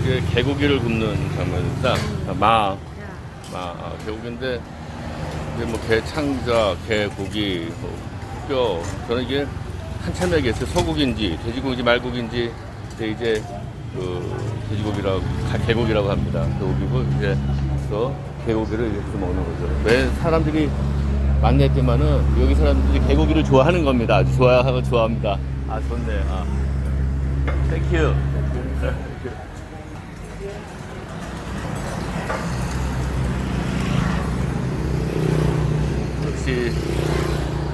이제 개고기를 굽는 장면입니다. 아, 마, 마, 아, 개고기인데, 이제 뭐 개창자, 개고기, 뭐 뼈. 저는 이게 한참 얘기했어요. 소고기인지, 돼지고기인지, 말고기인지, 근데 이제 그 돼지고기라고, 가- 개고기라고 합니다. 개고기고, 이제 또 개고기를 이렇게 먹는 거죠. 왜 사람들이 만났지만은 여기 사람들이 개고기를 좋아하는 겁니다. 아주 좋아하고 좋아합니다. 아, 좋네. 아. 땡큐. 역시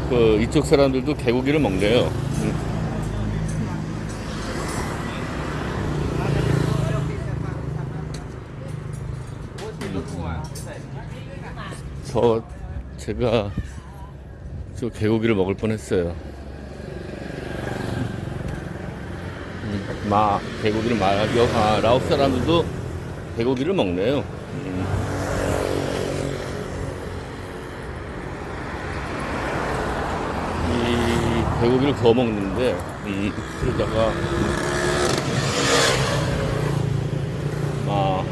그 이쪽 사람들도 개고기를 먹네요. 음. 저 제가 저 개고기를 먹을 뻔했어요. 음, 마 개고기를 마 여, 아, 라오스 사람들도 개고기를 먹네요. 음. 이 개고기를 구워 먹는데 음, 그러다가 아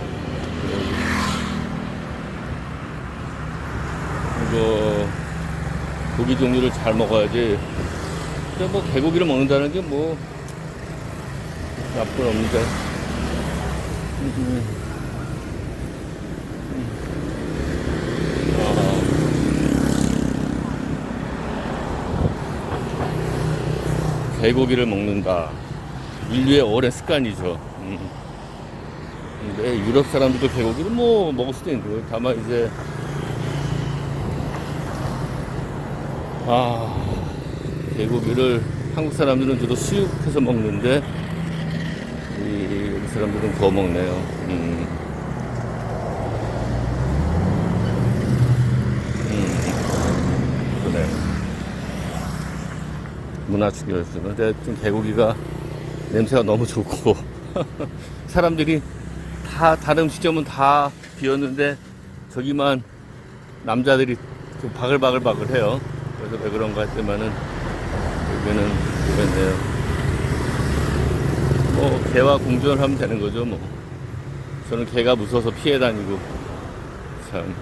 이거 고기 종류를 잘 먹어야지. 근데 뭐 개고기를 먹는다는 게 뭐 나쁜 없는데. 음. 아. 개고기를 먹는다. 인류의 오랜 습관이죠. 음. 근데 유럽 사람들도 개고기를 뭐 먹을 수도 있는 거 다만 이제 아, 개고기를 한국 사람들은 주로 수육해서 먹는데 이 사람들은 구워 먹네요. 음. 음. 그래. 문화 충격이었어. 근데 좀 개고기가 냄새가 너무 좋고 사람들이 다 다른 음식점은 다 비었는데 저기만 남자들이 좀 바글바글바글 해요. 그래서 왜 그런가 했더만은 여기는 그랬네요. 뭐 개와 공존하면 되는 거죠 뭐. 저는 개가 무서워서 피해 다니고 참